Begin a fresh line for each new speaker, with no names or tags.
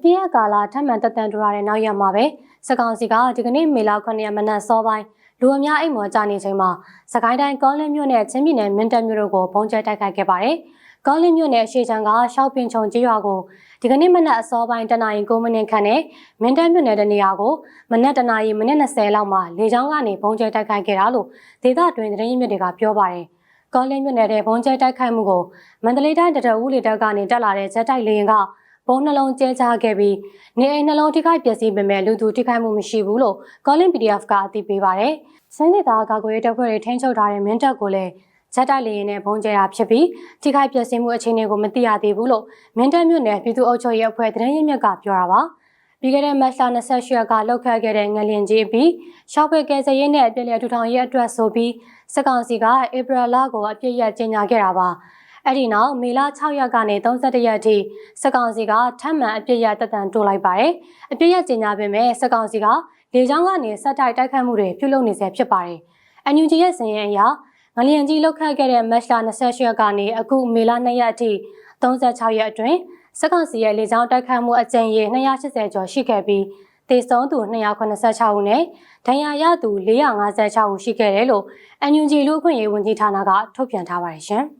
အပြည့်အကာလာထပ်မံတက်တန်တူရတဲ့နောက်ရက်မှာပဲစကောင်စီကဒီကနေ့မေလ9ရက်မနက်စောပိုင်းလူအများအိမ်မော်ကြနေချိန်မှာစကိုင်းတိုင်းကောလင်းမြို့နယ်ချင်းပြည်နယ်မင်းတပ်မြို့တို့ကိုပုံကျဲတိုက်ခိုက်ခဲ့ပါတယ်။ကောလင်းမြို့နယ်အရှိချံကရှောက်ပင်ချုံကျေးရွာကိုဒီကနေ့မနက်အစောပိုင်းတနအီ9မိနစ်ခန့်နဲ့မင်းတပ်မြို့နယ်တနေရာကိုမနက်တနာရီမိနစ်20လောက်မှာလေကြောင်းကနေပုံကျဲတိုက်ခိုက်ခဲ့တာလို့ဒေသတွင်သတင်းရင်းမြစ်တွေကပြောပါတယ်။ကောလင်းမြို့နယ်တဲ့ဘုံကျဲတိုက်ခိုက်မှုကိုမန္တလေးတိုင်းတရဝူလီတပ်ကနေတက်လာတဲ့ဇက်တိုက်လေရင်က ဘုံနှလုံးကျဲချခဲ့ပြီးနေအိမ်နှလုံးထိခိုက်ပျက်စီးပေမဲ့လူသူထိခိုက်မှုမရှိဘူးလို့ Calling PDF ကအသိပေးပါတယ်။စင်းဒေတာကာကွယ်ရေးတပ်ဖွဲ့တွေထိန်းချုပ်ထားတဲ့မင်းတပ်ကိုလည်းဇက်တိုက်လေရင်နဲ့ဘုံကျဲတာဖြစ်ပြီးထိခိုက်ပျက်စီးမှုအခြေအနေကိုမသိရသေးဘူးလို့မင်းတပ်မြို့နယ်ပြည်သူ့အုပ်ချုပ်ရေးအဖွဲ့သတင်းရင်းမြစ်ကပြောတာပါ။ပြီးခဲ့တဲ့မတ်လ28ရက်ကလောက်ခတ်ခဲ့တဲ့ငလျင်ကြီးပြီးရှောက်ဘက်ကဲစရေးနဲ့အပြည့်လျက်ထူထောင်ရေးအတွက်ဆိုပြီးစကောင်စီကဧပြီလကိုအပြည့်ရကြေညာခဲ့တာပါ။ အဲ့ဒီနောက်မေလ6ရက်ကနေ31ရက်ထိစကောင်စီကထပ်မံအပြည့်ရတက်တန်တိုးလိုက်ပါတယ်။အပြည့်ရကြေညာပေမဲ့စကောင်စီကလေကြောင်းကနေစက်တိုက်တိုက်ခတ်မှုတွေပြုလုပ်နေဆဲဖြစ်ပါတယ်။ NUG ရဲ့စင်ရင်အရငလျင်ကြီးလောက်ခတ်ခဲ့တဲ့မတ်လ28ရက်ကနေအခုမေလ2ရက်အထိ36ရက်အတွင်းစကောင်စီရဲ့လေကြောင်းတိုက်ခတ်မှုအကြိမ်ရေ280ကျော်ရှိခဲ့ပြီးတေဆုံးသူ286ဦးနဲ့ဒဏ်ရာရသူ456ဦးရှိခဲ့တယ်လို့ NUG လူ့အခွင့်အရေးဝန်ကြီးဌာနကထုတ်ပြန်ထားပါတယ်ရှင်။